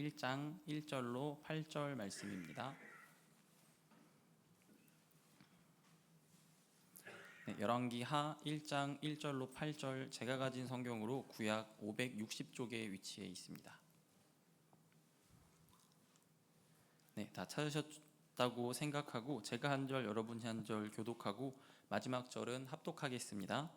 1장 1절로 8절 말씀입니다. 네, 열왕기하 1장 1절로 8절 제가 가진 성경으로 구약 560쪽에 위치해 있습니다. 네, 다 찾으셨다고 생각하고 제가 한 절 여러분이 한 절 교독하고 마지막 절은 합독하겠습니다.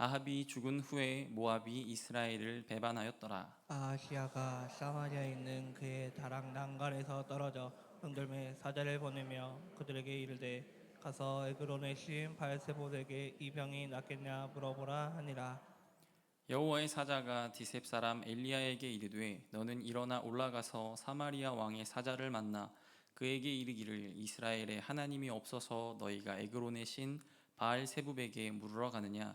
아합이 죽은 후에 모압이 이스라엘을 배반하였더라. 아하시아가 사마리아에 있는 그의 다락 난간에서 떨어져 응들매 사자를 보내며 그들에게 이르되 가서 에그론의 신 바알세볼에게 이 병이 낫겠냐 물어보라 하니라 여호와의 사자가 디셉 사람 엘리야에게 이르되 너는 일어나 올라가서 사마리아 왕의 사자를 만나 그에게 이르기를 이스라엘에 하나님이 없어서 너희가 에그론의 신 바알세불에게 물으러 가느냐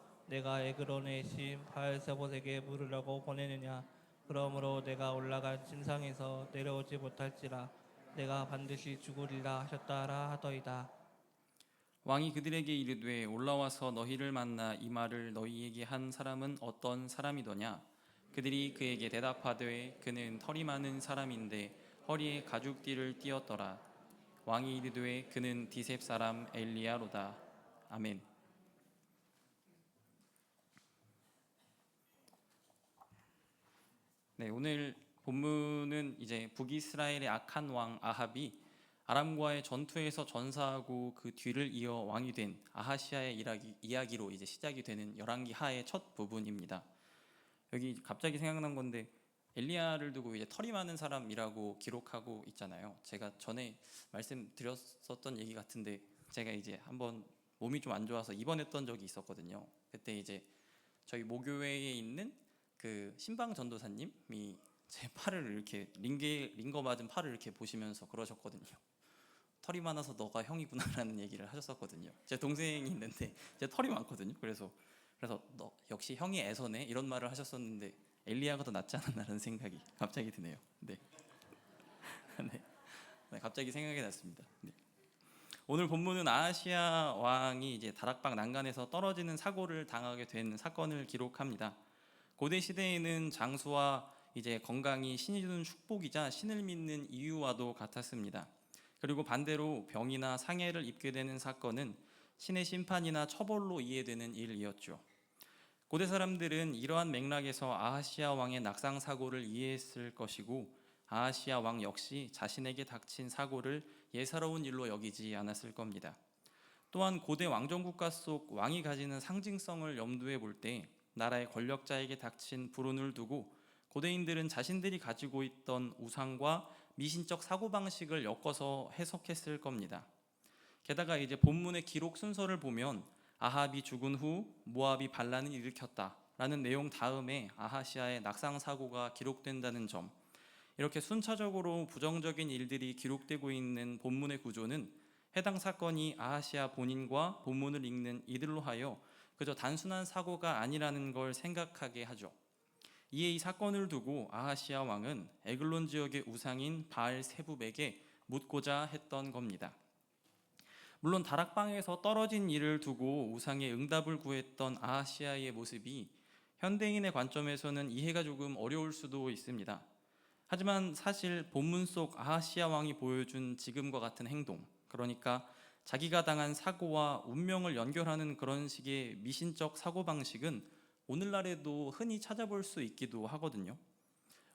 내가 에그론의 신 바알세봇에게 물으려고 보내느냐? 그러므로 내가 올라간 침상에서 내려오지 못할지라 내가 반드시 죽으리라 하셨다 하라 하더이다. 왕이 그들에게 이르되 올라와서 너희를 만나 이 말을 너희에게 한 사람은 어떤 사람이더냐? 그들이 그에게 대답하되 그는 털이 많은 사람인데 허리에 가죽띠를 띠었더라. 왕이 이르되 그는 디셉 사람 엘리야로다. 아멘 네 오늘 본문은 이제 북이스라엘의 악한 왕 아합이 아람과의 전투에서 전사하고 그 뒤를 이어 왕이 된 아하시아의 이야기, 이야기로 이제 시작이 되는 열왕기 하의 첫 부분입니다. 여기 갑자기 생각난 건데 엘리야를 두고 이제 털이 많은 사람이라고 기록하고 있잖아요. 제가 전에 말씀드렸었던 얘기 같은데 제가 이제 한번 몸이 좀 안 좋아서 입원했던 적이 있었거든요. 그때 이제 저희 모교회에 있는 그 신방 전도사님이 제 팔을 이렇게 링게 링거 맞은 팔을 이렇게 보시면서 그러셨거든요. 털이 많아서 너가 형이구나라는 얘기를 하셨었거든요. 제 동생이 있는데 제 털이 많거든요. 그래서 그래서 너 역시 형이 애서네 이런 말을 하셨었는데 엘리야가 더 낫지 않았나라는 생각이 갑자기 드네요. 네. 네. 네, 갑자기 생각이 났습니다. 네. 오늘 본문은 아시아 왕이 이제 다락방 난간에서 떨어지는 사고를 당하게 된 사건을 기록합니다. 고대 시대에는 장수와 이제 건강이 신이 주는 축복이자 신을 믿는 이유와도 같았습니다. 그리고 반대로 병이나 상해를 입게 되는 사건은 신의 심판이나 처벌로 이해되는 일이었죠. 고대 사람들은 이러한 맥락에서 아하시아 왕의 낙상 사고를 이해했을 것이고 아하시아 왕 역시 자신에게 닥친 사고를 예사로운 일로 여기지 않았을 겁니다. 또한 고대 왕정 국가 속 왕이 가지는 상징성을 염두에 볼 때 나라의 권력자에게 닥친 불운을 두고 고대인들은 자신들이 가지고 있던 우상과 미신적 사고방식을 엮어서 해석했을 겁니다. 게다가 이제 본문의 기록 순서를 보면 아합이 죽은 후 모압이 반란을 일으켰다라는 내용 다음에 아하시아의 낙상 사고가 기록된다는 점. 이렇게 순차적으로 부정적인 일들이 기록되고 있는 본문의 구조는 해당 사건이 아하시아 본인과 본문을 읽는 이들로 하여 그저 단순한 사고가 아니라는 걸 생각하게 하죠. 이에 이 사건을 두고 아하시아 왕은 에글론 지역의 우상인 바알 세부백에 묻고자 했던 겁니다. 물론 다락방에서 떨어진 일을 두고 우상의 응답을 구했던 아하시아의 모습이 현대인의 관점에서는 이해가 조금 어려울 수도 있습니다. 하지만 사실 본문 속 아하시아 왕이 보여준 지금과 같은 행동, 그러니까 자기가 당한 사고와 운명을 연결하는 그런 식의 미신적 사고 방식은 오늘날에도 흔히 찾아볼 수 있기도 하거든요.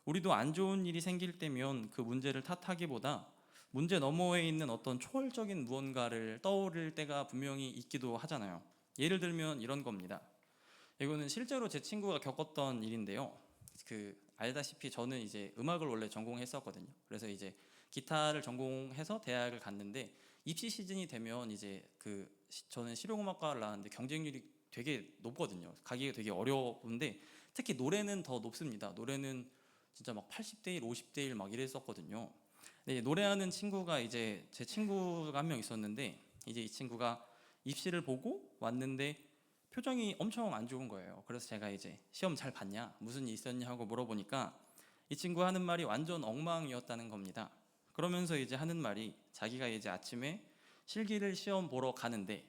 우리도 안 좋은 일이 생길 때면 그 문제를 탓하기보다 문제 너머에 있는 어떤 초월적인 무언가를 떠올릴 때가 분명히 있기도 하잖아요. 예를 들면 이런 겁니다. 이거는 실제로 제 친구가 겪었던 일인데요. 그 알다시피 저는 이제 음악을 원래 전공했었거든요. 그래서 이제 기타를 전공해서 대학을 갔는데 입시 시즌이 되면 이제 그 시- 저는 실용음악과를 나왔는데 경쟁률이 되게 높거든요. 가기가 되게 어려운데 특히 노래는 더 높습니다. 노래는 진짜 막 80대 1, 50대 1 막 이랬었거든요. 네, 노래하는 친구가 이제 제 친구가 한 명 있었는데 이제 이 친구가 입시를 보고 왔는데 표정이 엄청 안 좋은 거예요. 그래서 제가 이제 시험 잘 봤냐, 무슨 일 있었냐 하고 물어보니까 이 친구 하는 말이 완전 엉망이었다는 겁니다. 그러면서 이제 하는 말이 자기가 이제 아침에 실기를 시험 보러 가는데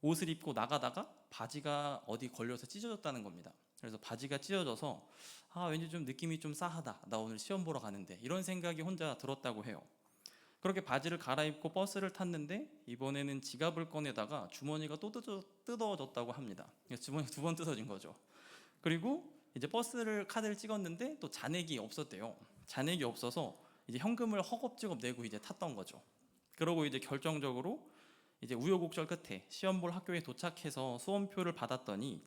옷을 입고 나가다가 바지가 어디 걸려서 찢어졌다는 겁니다. 그래서 바지가 찢어져서 아 왠지 좀 느낌이 좀 싸하다. 나 오늘 시험 보러 가는데 이런 생각이 혼자 들었다고 해요. 그렇게 바지를 갈아입고 버스를 탔는데 이번에는 지갑을 꺼내다가 주머니가 또 뜯어, 뜯어졌다고 합니다. 그래서 주머니 두 번 뜯어진 거죠. 그리고 이제 버스를 카드를 찍었는데 또 잔액이 없었대요. 잔액이 없어서 이제 현금을 허겁지겁 내고 이제 탔던 거죠. 그러고 이제 결정적으로 이제 우여곡절 끝에 시험 볼 학교에 도착해서 수험표를 받았더니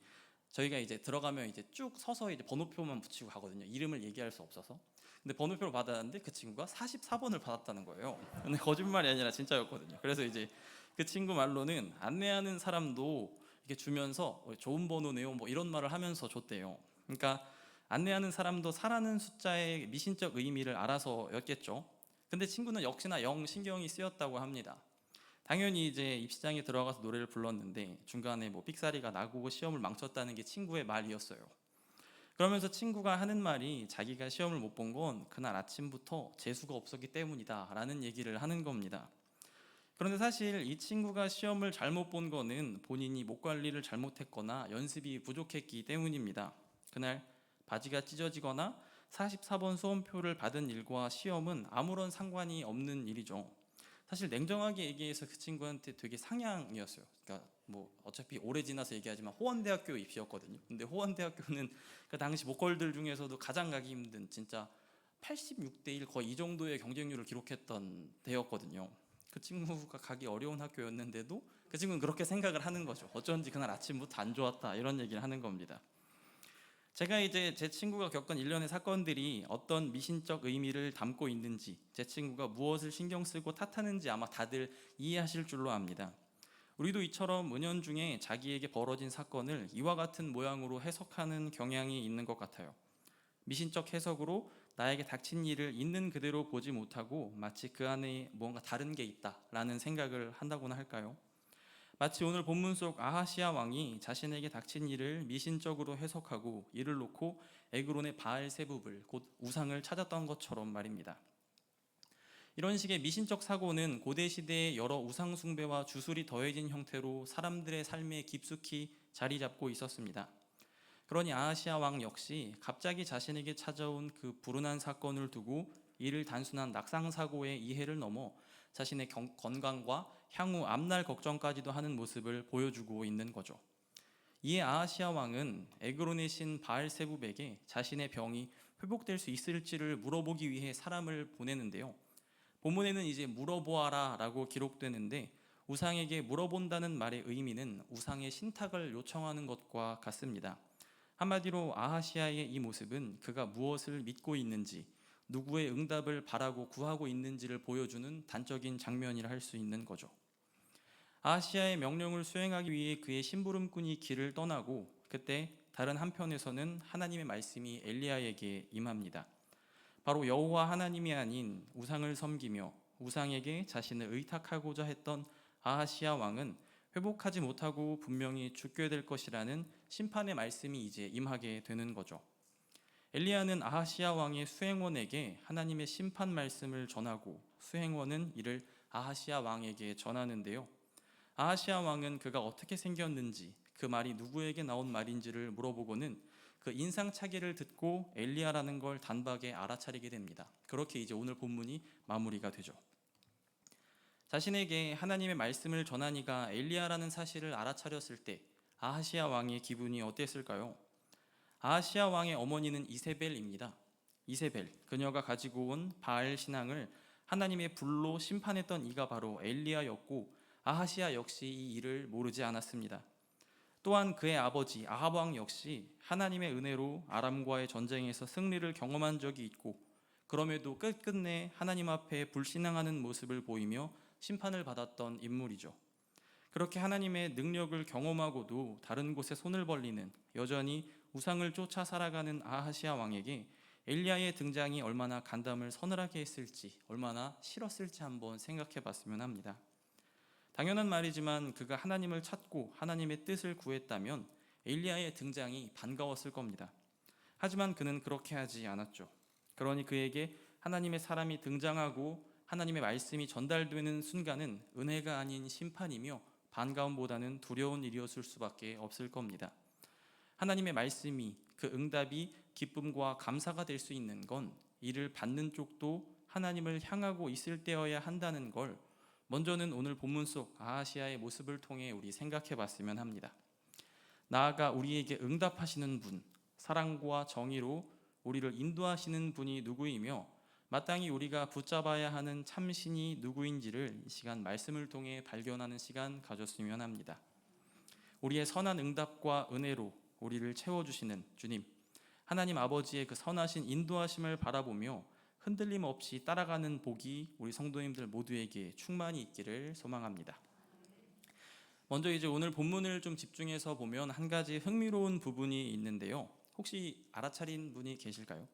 저희가 이제 들어가면 이제 쭉 서서 이제 번호표만 붙이고 가거든요. 이름을 얘기할 수 없어서. 근데 번호표를 받았는데 그 친구가 44번을 받았다는 거예요. 근데 거짓말이 아니라 진짜였거든요. 그래서 이제 그 친구 말로는 안내하는 사람도 이렇게 주면서 어, 좋은 번호네요. 뭐 이런 말을 하면서 줬대요. 그러니까 안내하는 사람도 사라는 숫자의 미신적 의미를 알아서였겠죠. 근데 친구는 역시나 영 신경이 쓰였다고 합니다. 당연히 이제 입시장에 들어가서 노래를 불렀는데 중간에 뭐 삑사리가 나고 시험을 망쳤다는 게 친구의 말이었어요. 그러면서 친구가 하는 말이 자기가 시험을 못 본 건 그날 아침부터 재수가 없었기 때문이다라는 얘기를 하는 겁니다. 그런데 사실 이 친구가 시험을 잘못 본 거는 본인이 목 관리를 잘못했거나 연습이 부족했기 때문입니다. 그날 바지가 찢어지거나 44번 수험표를 받은 일과 시험은 아무런 상관이 없는 일이죠. 사실 냉정하게 얘기해서 그 친구한테 되게 상향이었어요. 그러니까 뭐 어차피 오래 지나서 얘기하지만 호원대학교 입시였거든요. 근데 호원대학교는 그 당시 목걸들 중에서도 가장 가기 힘든 진짜 86대 1 거의 이 정도의 경쟁률을 기록했던 대였거든요. 그 친구가 가기 어려운 학교였는데도 그 친구는 그렇게 생각을 하는 거죠. 어쩐지 그날 아침부터 안 좋았다 이런 얘기를 하는 겁니다. 제가 이제 제 친구가 겪은 일련의 사건들이 어떤 미신적 의미를 담고 있는지 제 친구가 무엇을 신경 쓰고 탓하는지 아마 다들 이해하실 줄로 압니다. 우리도 이처럼 은연 중에 자기에게 벌어진 사건을 이와 같은 모양으로 해석하는 경향이 있는 것 같아요. 미신적 해석으로 나에게 닥친 일을 있는 그대로 보지 못하고 마치 그 안에 뭔가 다른 게 있다라는 생각을 한다고나 할까요? 마치 오늘 본문 속 아하시아 왕이 자신에게 닥친 일을 미신적으로 해석하고 이를 놓고 에그론의 바알 세붑을 곧 우상을 찾았던 것처럼 말입니다. 이런 식의 미신적 사고는 고대 시대의 여러 우상 숭배와 주술이 더해진 형태로 사람들의 삶에 깊숙이 자리 잡고 있었습니다. 그러니 아하시아 왕 역시 갑자기 자신에게 찾아온 그 불운한 사건을 두고 이를 단순한 낙상 사고의 이해를 넘어 자신의 경- 건강과 향후 앞날 걱정까지도 하는 모습을 보여주고 있는 거죠. 이에 아하시아 왕은 에그론의 신 바알세붑에게 자신의 병이 회복될 수 있을지를 물어보기 위해 사람을 보내는데요. 본문에는 이제 물어보아라라고 기록되는데 우상에게 물어본다는 말의 의미는 우상의 신탁을 요청하는 것과 같습니다. 한마디로 아하시아의 이 모습은 그가 무엇을 믿고 있는지 누구의 응답을 바라고 구하고 있는지를 보여주는 단적인 장면이라 할 수 있는 거죠. 아시아의 명령을 수행하기 위해 그의 심부름꾼이 길을 떠나고 그때 다른 한편에서는 하나님의 말씀이 엘리야에게 임합니다. 바로 여호와 하나님이 아닌 우상을 섬기며 우상에게 자신을 의탁하고자 했던 아하시아 왕은 회복하지 못하고 분명히 죽게 될 것이라는 심판의 말씀이 이제 임하게 되는 거죠. 엘리야는 아하시아 왕의 수행원에게 하나님의 심판 말씀을 전하고 수행원은 이를 아하시아 왕에게 전하는데요. 아하시아 왕은 그가 어떻게 생겼는지 그 말이 누구에게 나온 말인지를 물어보고는 그 인상차기를 듣고 엘리야라는 걸 단박에 알아차리게 됩니다. 그렇게 이제 오늘 본문이 마무리가 되죠. 자신에게 하나님의 말씀을 전하니가 엘리야라는 사실을 알아차렸을 때 아하시아 왕의 기분이 어땠을까요? 아하시아 왕의 어머니는 이세벨입니다. 이세벨 그녀가 가지고 온 바알 신앙을 하나님의 불로 심판했던 이가 바로 엘리야였고 아하시아 역시 이 일을 모르지 않았습니다. 또한 그의 아버지 아합 왕 역시 하나님의 은혜로 아람과의 전쟁에서 승리를 경험한 적이 있고 그럼에도 끝끝내 하나님 앞에 불신앙하는 모습을 보이며 심판을 받았던 인물이죠. 그렇게 하나님의 능력을 경험하고도 다른 곳에 손을 벌리는 여전히 우상을 쫓아 살아가는 아하시아 왕에게 엘리야의 등장이 얼마나 간담을 서늘하게 했을지, 얼마나 싫었을지 한번 생각해 봤으면 합니다. 당연한 말이지만 그가 하나님을 찾고 하나님의 뜻을 구했다면 엘리야의 등장이 반가웠을 겁니다. 하지만 그는 그렇게 하지 않았죠. 그러니 그에게 하나님의 사람이 등장하고 하나님의 말씀이 전달되는 순간은 은혜가 아닌 심판이며 반가움보다는 두려운 일이었을 수밖에 없을 겁니다. 하나님의 말씀이 그 응답이 기쁨과 감사가 될 수 있는 건 이를 받는 쪽도 하나님을 향하고 있을 때여야 한다는 걸 먼저는 오늘 본문 속 아하시아의 모습을 통해 우리 생각해 봤으면 합니다. 나아가 우리에게 응답하시는 분, 사랑과 정의로 우리를 인도하시는 분이 누구이며 마땅히 우리가 붙잡아야 하는 참신이 누구인지를 이 시간 말씀을 통해 발견하는 시간 가졌으면 합니다. 우리의 선한 응답과 은혜로 우리를 채워주시는 주님, 하나님 아버지의 그 선하신 인도하심을 바라보며 흔들림 없이 따라가는 복이 우리 성도님들 모두에게 충만히 있기를 소망합니다. 먼저 이제 오늘 본문을 좀 집중해서 보면 한 가지 흥미로운 부분이 있는데요. 혹시 알아차린 분이 계실까요?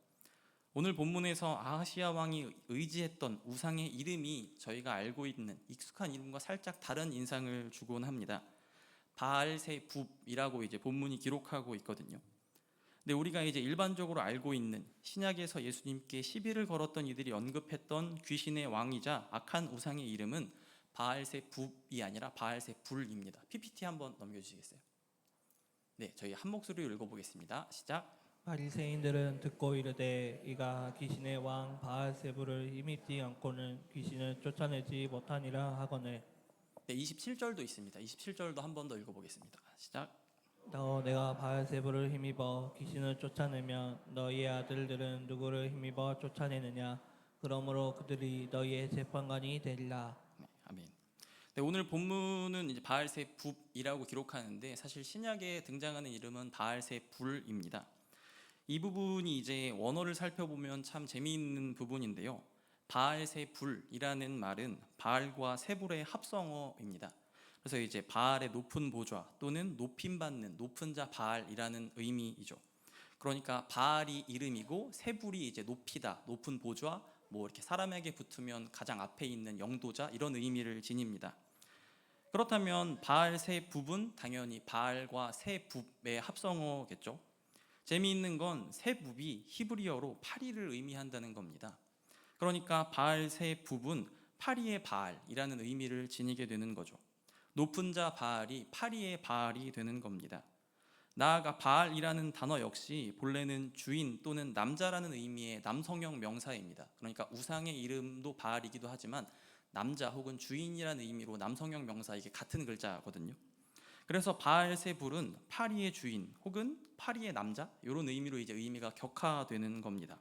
오늘 본문에서 아하시아 왕이 의지했던 우상의 이름이 저희가 알고 있는 익숙한 이름과 살짝 다른 인상을 주곤 합니다. 바알세붑이라고 이제 본문이 기록하고 있거든요. 근데 우리가 이제 일반적으로 알고 있는 신약에서 예수님께 시비를 걸었던 이들이 언급했던 귀신의 왕이자 악한 우상의 이름은 바알세붑이 아니라 바알세불입니다. PPT 한번 넘겨주시겠어요? 네, 저희 한 목소리로 읽어보겠습니다. 시작. 바리새인들은 듣고 이르되 이가 귀신의 왕 바알세부를 힘입지 않고는 귀신을 쫓아내지 못하니라 하거늘 네, 27절도 있습니다. 27절도 한 번 더 읽어보겠습니다. 시작. 너 내가 바알세부를 힘입어 귀신을 쫓아내면 너희의 아들들은 누구를 힘입어 쫓아내느냐 그러므로 그들이 너희의 재판관이 되리라 네, 아멘. 네, 오늘 본문은 이제 바알세붑이라고 기록하는데 사실 신약에 등장하는 이름은 바알세불입니다. 이 부분이 이제 원어를 살펴보면 참 재미있는 부분인데요. 바알세 불이라는 말은 바알과 세불의 합성어입니다. 그래서 이제 바알의 높은 보좌 또는 높임 받는 높은 자 바알이라는 의미이죠. 그러니까 바알이 이름이고 세불이 이제 높이다, 높은 보좌, 뭐 이렇게 사람에게 붙으면 가장 앞에 있는 영도자 이런 의미를 지닙니다. 그렇다면 바알 세붑은 당연히 바알과 세붑의 합성어겠죠. 재미있는 건 세붑이 히브리어로 파리를 의미한다는 겁니다. 그러니까 바알 세붑은 파리의 바알이라는 의미를 지니게 되는 거죠. 높은 자 바알이 파리의 바알이 되는 겁니다. 나아가 바알이라는 단어 역시 본래는 주인 또는 남자라는 의미의 남성형 명사입니다. 그러니까 우상의 이름도 바알이기도 하지만 남자 혹은 주인이라는 의미로 남성형 명사 이게 같은 글자거든요. 그래서 바알세불은 파리의 주인 혹은 파리의 남자 이런 의미로 이제 의미가 격화되는 겁니다.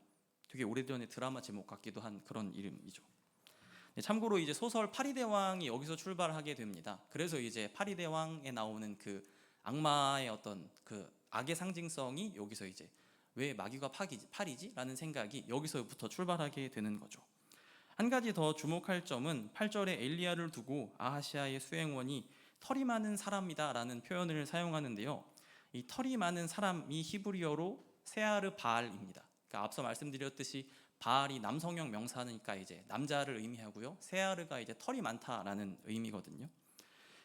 되게 오래전에 드라마 제목 같기도 한 그런 이름이죠. 네, 참고로 이제 소설 파리대왕이 여기서 출발하게 됩니다. 그래서 이제 파리대왕에 나오는 그 악마의 어떤 그 악의 상징성이 여기서 이제 왜 마귀가 파기지, 파리지 라는 생각이 여기서부터 출발하게 되는 거죠. 한 가지 더 주목할 점은 8절에 엘리야를 두고 아하시아의 수행원이 털이 많은 사람이다 라는 표현을 사용하는데요. 이 털이 많은 사람이 히브리어로 세아르 바알입니다. 그러니까 앞서 말씀드렸듯이 바알이 남성형 명사니까 이제 남자를 의미하고요. 세아르가 이제 털이 많다라는 의미거든요.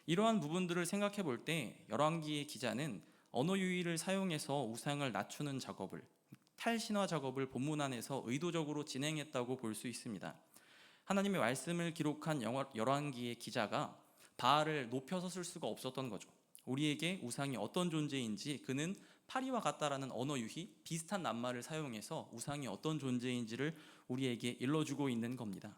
이러한 부분들을 생각해 볼 때 열왕기의 기자는 언어 유희를 사용해서 우상을 낮추는 작업을 탈신화 작업을 본문 안에서 의도적으로 진행했다고 볼 수 있습니다. 하나님의 말씀을 기록한 열왕기의 기자가 바알을 높여서 쓸 수가 없었던 거죠. 우리에게 우상이 어떤 존재인지 그는 파리와 같다라는 언어 유희 비슷한 낱말을 사용해서 우상이 어떤 존재인지를 우리에게 일러주고 있는 겁니다.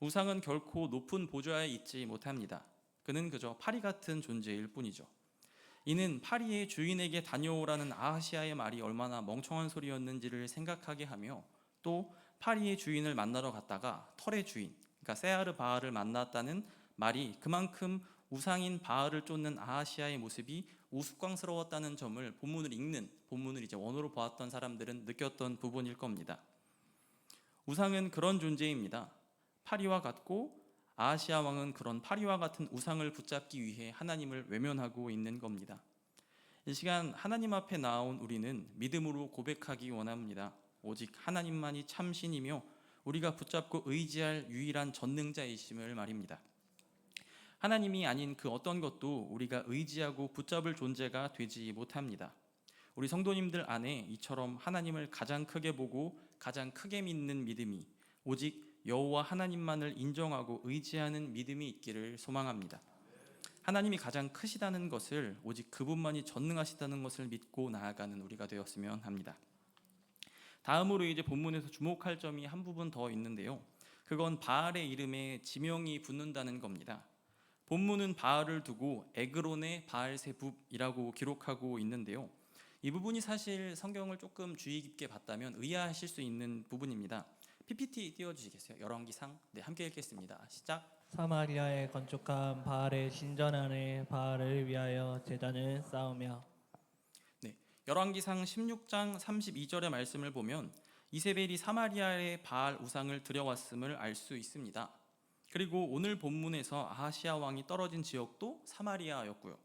우상은 결코 높은 보좌에 있지 못합니다. 그는 그저 파리 같은 존재일 뿐이죠. 이는 파리의 주인에게 다녀오라는 아하시아의 말이 얼마나 멍청한 소리였는지를 생각하게 하며 또 파리의 주인을 만나러 갔다가 털의 주인, 그러니까 세아르 바알을 만났다는 말이 그만큼 우상인 바알을 쫓는 아하시아의 모습이 우스꽝스러웠다는 점을 본문을 읽는 본문을 이제 원어로 보았던 사람들은 느꼈던 부분일 겁니다. 우상은 그런 존재입니다. 파리와 같고 아시아 왕은 그런 파리와 같은 우상을 붙잡기 위해 하나님을 외면하고 있는 겁니다. 이 시간 하나님 앞에 나온 우리는 믿음으로 고백하기 원합니다. 오직 하나님만이 참 신이며 우리가 붙잡고 의지할 유일한 전능자이심을 말입니다. 하나님이 아닌 그 어떤 것도 우리가 의지하고 붙잡을 존재가 되지 못합니다. 우리 성도님들 안에 이처럼 하나님을 가장 크게 보고 가장 크게 믿는 믿음이 오직 여호와 하나님만을 인정하고 의지하는 믿음이 있기를 소망합니다. 하나님이 가장 크시다는 것을 오직 그분만이 전능하시다는 것을 믿고 나아가는 우리가 되었으면 합니다. 다음으로 이제 본문에서 주목할 점이 한 부분 더 있는데요. 그건 바알의 이름에 지명이 붙는다는 겁니다. 본문은 바알을 두고 에그론의 바알세붑이라고 기록하고 있는데요. 이 부분이 사실 성경을 조금 주의 깊게 봤다면 의아하실 수 있는 부분입니다. PPT 띄워주시겠어요? 열왕기상 네 함께 읽겠습니다. 시작. 사마리아에 건축한 바알의 신전 안에 바알을 위하여 제단을 쌓으며 열왕기상 16장 32절의 말씀을 보면 이세벨이 사마리아의 바알 우상을 들여왔음을 알 수 있습니다. 그리고 오늘 본문에서 아하시아 왕이 떨어진 지역도 사마리아였고요.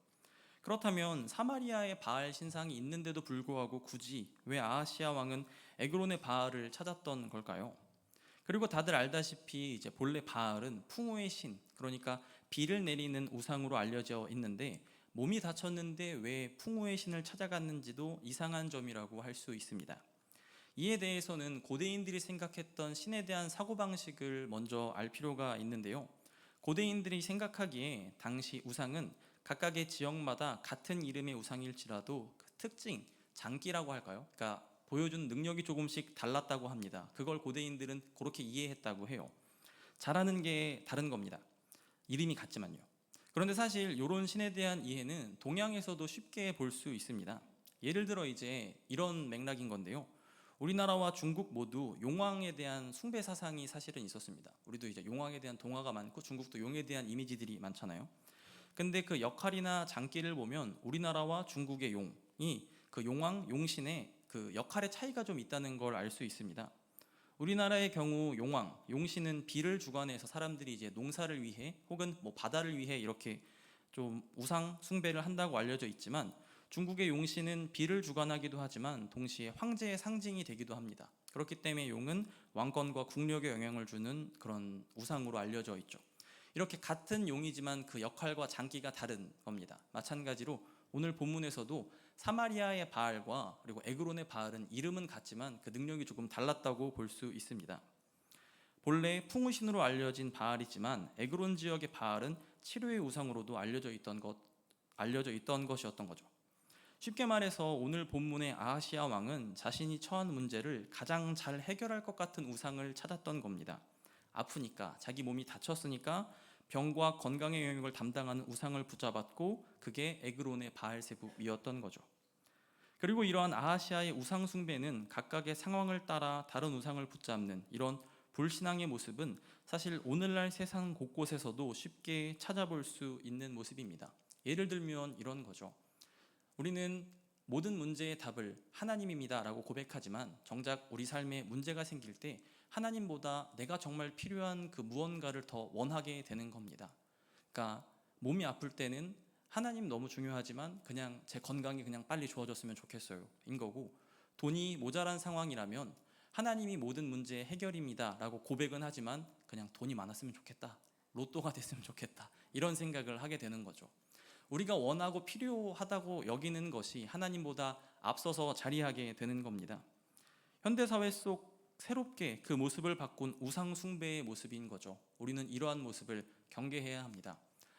그렇다면 사마리아에 바알 신상이 있는데도 불구하고 굳이 왜 아하시아 왕은 에그론의 바알을 찾았던 걸까요? 그리고 다들 알다시피 이제 본래 바알은 풍우의 신, 그러니까 비를 내리는 우상으로 알려져 있는데 몸이 다쳤는데 왜 풍우의 신을 찾아갔는지도 이상한 점이라고 할 수 있습니다. 이에 대해서는 고대인들이 생각했던 신에 대한 사고방식을 먼저 알 필요가 있는데요. 고대인들이 생각하기에 당시 우상은 각각의 지역마다 같은 이름의 우상일지라도 그 특징, 장기라고 할까요? 그러니까 보여준 능력이 조금씩 달랐다고 합니다. 그걸 고대인들은 그렇게 이해했다고 해요. 잘하는 게 다른 겁니다. 이름이 같지만요. 그런데 사실 이런 신에 대한 이해는 동양에서도 쉽게 볼 수 있습니다. 예를 들어 이제 이런 맥락인 건데요. 우리나라와 중국 모두 용왕에 대한 숭배 사상이 사실은 있었습니다. 우리도 이제 용왕에 대한 동화가 많고 중국도 용에 대한 이미지들이 많잖아요. 근데 그 역할이나 장기를 보면 우리나라와 중국의 용이 그 용왕, 용신의 그 역할의 차이가 좀 있다는 걸 알 수 있습니다. 우리나라의 경우 용왕, 용신은 비를 주관해서 사람들이 이제 농사를 위해 혹은 뭐 바다를 위해 이렇게 좀 우상 숭배를 한다고 알려져 있지만 중국의 용신은 비를 주관하기도 하지만 동시에 황제의 상징이 되기도 합니다. 그렇기 때문에 용은 왕권과 국력에 영향을 주는 그런 우상으로 알려져 있죠. 이렇게 같은 용이지만 그 역할과 장기가 다른 겁니다. 마찬가지로 오늘 본문에서도 사마리아의 바알과 그리고 에그론의 바알은 이름은 같지만 그 능력이 조금 달랐다고 볼 수 있습니다. 본래 풍우신으로 알려진 바알이지만 에그론 지역의 바알은 치료의 우상으로도 알려져 있던 것 알려져 있던 것이었던 거죠. 쉽게 말해서 오늘 본문의 아하시아 왕은 자신이 처한 문제를 가장 잘 해결할 것 같은 우상을 찾았던 겁니다. 아프니까 자기 몸이 다쳤으니까 병과 건강의 영역을 담당하는 우상을 붙잡았고 그게 에그론의 바알세붑이었던 거죠. 그리고 이러한 아하시아의 우상 숭배는 각각의 상황을 따라 다른 우상을 붙잡는 이런 불신앙의 모습은 사실 오늘날 세상 곳곳에서도 쉽게 찾아볼 수 있는 모습입니다. 예를 들면 이런 거죠. 우리는 모든 문제의 답을 하나님입니다라고 고백하지만 정작 우리 삶에 문제가 생길 때 하나님보다 내가 정말 필요한 그 무언가를 더 원하게 되는 겁니다. 그러니까 몸이 아플 때는 하나님 너무 중요하지만 그냥 제 건강이 그냥 빨리 좋아졌으면 좋겠어요. 인 거고 돈이 모자란 상황이라면 하나님이 모든 문제의 해결입니다라고 고백은 하지만 그냥 돈이 많았으면 좋겠다. 로또가 됐으면 좋겠다. 이런 생각을 하게 되는 거죠. 우리가 원하고 필요하다고 여기는 것이 하나님보다 앞서서 자리하게 되는 겁니다. 현대 사회 속 새롭게 그 모습을 바꾼 우상 숭배의 모습인 거죠. 우리는 이러한 모습을 경계해야 합니다.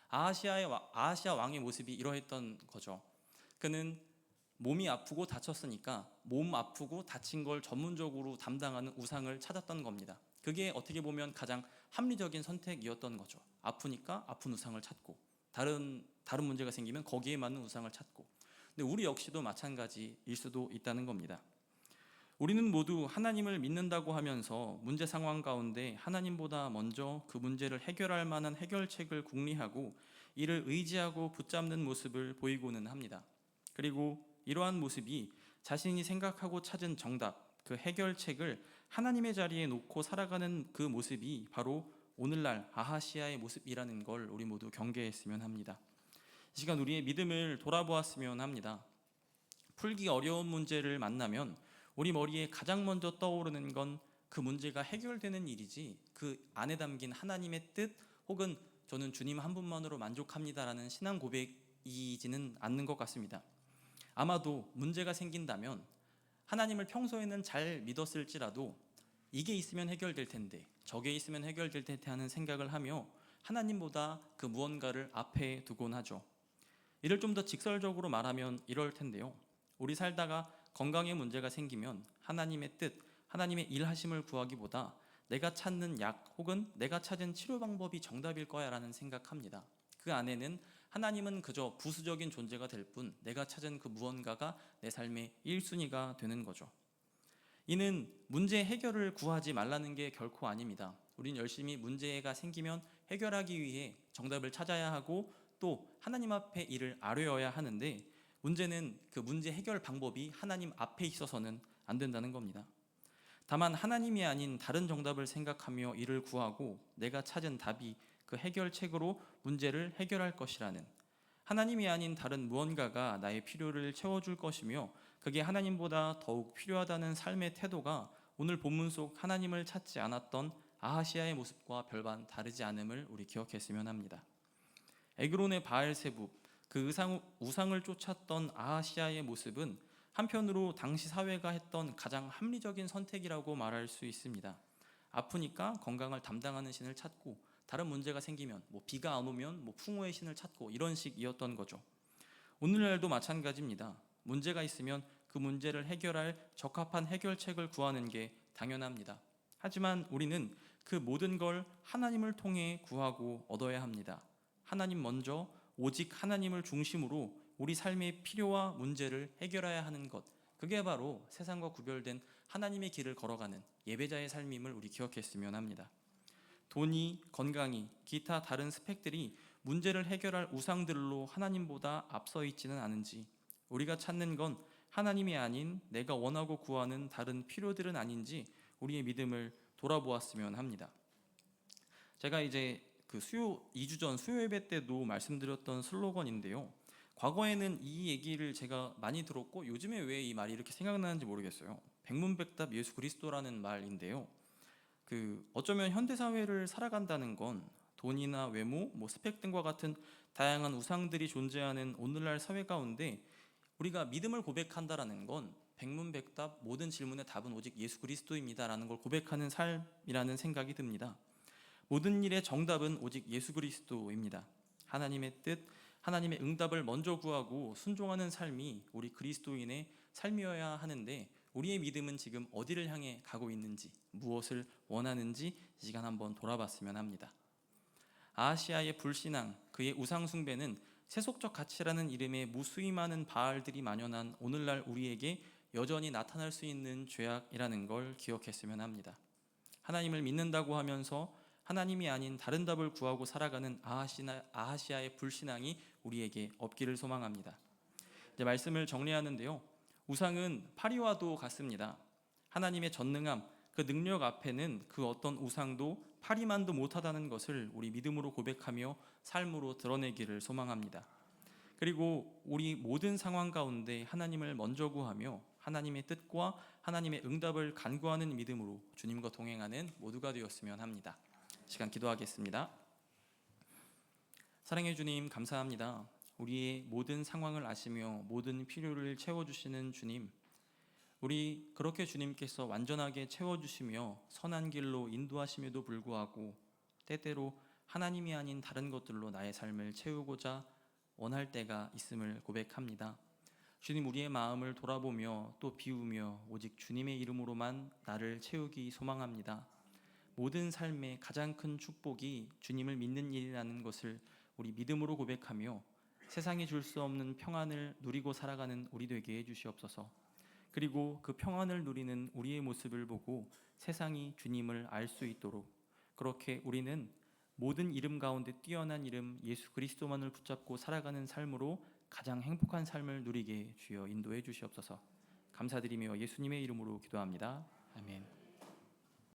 아시아의 아시아 왕의 모습이 이러했던 거죠. 그는 몸이 아프고 다쳤으니까 몸 아프고 다친 걸 전문적으로 담당하는 우상을 찾았던 겁니다. 그게 어떻게 보면 가장 합리적인 선택이었던 거죠. 아프니까 아픈 우상을 찾고 다른 다른 문제가 생기면 거기에 맞는 우상을 찾고. 근데 우리 역시도 마찬가지일 수도 있다는 겁니다. 우리는 모두 하나님을 믿는다고 하면서 문제 상황 가운데 하나님보다 먼저 그 문제를 해결할 만한 해결책을 궁리하고 이를 의지하고 붙잡는 모습을 보이고는 합니다. 그리고 이러한 모습이 자신이 생각하고 찾은 정답, 그 해결책을 하나님의 자리에 놓고 살아가는 그 모습이 바로 오늘날 아하시아의 모습이라는 걸 우리 모두 경계했으면 합니다. 이 시간 우리의 믿음을 돌아보았으면 합니다. 풀기 어려운 문제를 만나면 우리 머리에 가장 먼저 떠오르는 건 그 문제가 해결되는 일이지 그 안에 담긴 하나님의 뜻 혹은 저는 주님 한 분만으로 만족합니다라는 신앙 고백이지는 않는 것 같습니다. 아마도 문제가 생긴다면 하나님을 평소에는 잘 믿었을지라도 이게 있으면 해결될 텐데 저게 있으면 해결될 텐데 하는 생각을 하며 하나님보다 그 무언가를 앞에 두곤 하죠. 이를 좀 더 직설적으로 말하면 이럴 텐데요. 우리 살다가 건강에 문제가 생기면 하나님의 뜻, 하나님의 일하심을 구하기보다 내가 찾는 약 혹은 내가 찾은 치료 방법이 정답일 거야라는 생각합니다. 그 안에는 하나님은 그저 부수적인 존재가 될 뿐 내가 찾은 그 무언가가 내 삶의 1순위가 되는 거죠. 이는 문제 해결을 구하지 말라는 게 결코 아닙니다. 우린 열심히 문제가 생기면 해결하기 위해 정답을 찾아야 하고 또 하나님 앞에 이를 아뢰어야 하는데 문제는 그 문제 해결 방법이 하나님 앞에 있어서는 안 된다는 겁니다. 다만 하나님이 아닌 다른 정답을 생각하며 이를 구하고 내가 찾은 답이 그 해결책으로 문제를 해결할 것이라는 하나님이 아닌 다른 무언가가 나의 필요를 채워줄 것이며 그게 하나님보다 더욱 필요하다는 삶의 태도가 오늘 본문 속 하나님을 찾지 않았던 아하시아의 모습과 별반 다르지 않음을 우리 기억했으면 합니다. 에그론의 바알세부 그 의상, 우상을 쫓았던 아하시아의 모습은 한편으로 당시 사회가 했던 가장 합리적인 선택이라고 말할 수 있습니다. 아프니까 건강을 담당하는 신을 찾고 다른 문제가 생기면 뭐 비가 안 오면 뭐 풍호의 신을 찾고 이런 식이었던 거죠. 오늘날도 마찬가지입니다. 문제가 있으면 그 문제를 해결할 적합한 해결책을 구하는 게 당연합니다. 하지만 우리는 그 모든 걸 하나님을 통해 구하고 얻어야 합니다. 하나님 먼저 오직 하나님을 중심으로 우리 삶의 필요와 문제를 해결해야 하는 것. 그게 바로 세상과 구별된 하나님의 길을 걸어가는 예배자의 삶임을 우리 기억했으면 합니다. 돈이, 건강이, 기타 다른 스펙들이 문제를 해결할 우상들로 하나님보다 앞서 있지는 않은지 우리가 찾는 건 하나님이 아닌 내가 원하고 구하는 다른 필요들은 아닌지 우리의 믿음을 돌아보았으면 합니다. 제가 이제 그 수요 2주 전 수요 예배 때도 말씀드렸던 슬로건인데요. 과거에는 이 얘기를 제가 많이 들었고 요즘에 왜 이 말이 이렇게 생각나는지 모르겠어요. 백문백답 예수 그리스도라는 말인데요. 그 어쩌면 현대 사회를 살아간다는 건 돈이나 외모, 뭐 스펙 등과 같은 다양한 우상들이 존재하는 오늘날 사회 가운데 우리가 믿음을 고백한다라는 건 백문백답 모든 질문의 답은 오직 예수 그리스도입니다라는 걸 고백하는 삶이라는 생각이 듭니다. 모든 일의 정답은 오직 예수 그리스도입니다. 하나님의 뜻, 하나님의 응답을 먼저 구하고 순종하는 삶이 우리 그리스도인의 삶이어야 하는데 우리의 믿음은 지금 어디를 향해 가고 있는지 무엇을 원하는지 이 시간 한번 돌아봤으면 합니다. 아시아의 불신앙, 그의 우상 숭배는 세속적 가치라는 이름의 무수히 많은 바알들이 만연한 오늘날 우리에게 여전히 나타날 수 있는 죄악이라는 걸 기억했으면 합니다. 하나님을 믿는다고 하면서 하나님이 아닌 다른 답을 구하고 살아가는 아하시나, 아하시아의 불신앙이 우리에게 없기를 소망합니다. 이제 말씀을 정리하는데요. 우상은 파리와도 같습니다. 하나님의 전능함, 그 능력 앞에는 그 어떤 우상도 파리만도 못하다는 것을 우리 믿음으로 고백하며 삶으로 드러내기를 소망합니다. 그리고 우리 모든 상황 가운데 하나님을 먼저 구하며 하나님의 뜻과 하나님의 응답을 간구하는 믿음으로 주님과 동행하는 모두가 되었으면 합니다. 시간 기도하겠습니다. 사랑해 주님 감사합니다. 우리의 모든 상황을 아시며 모든 필요를 채워 주시는 주님, 우리 그렇게 주님께서 완전하게 채워주시며 선한 길로 인도하심에도 불구하고 때때로 하나님이 아닌 다른 것들로 나의 삶을 채우고자 원할 때가 있음을 고백합니다. 주님 우리의 마음을 돌아보며 또 비우며 오직 주님의 이름으로만 나를 채우기 소망합니다. 모든 삶의 가장 큰 축복이 주님을 믿는 일이라는 것을 우리 믿음으로 고백하며 세상이 줄 수 없는 평안을 누리고 살아가는 우리 되게 해 주시옵소서. 그리고 그 평안을 누리는 우리의 모습을 보고 세상이 주님을 알 수 있도록 그렇게 우리는 모든 이름 가운데 뛰어난 이름 예수 그리스도만을 붙잡고 살아가는 삶으로 가장 행복한 삶을 누리게 주여 인도해 주시옵소서. 감사드리며 예수님의 이름으로 기도합니다. 아멘.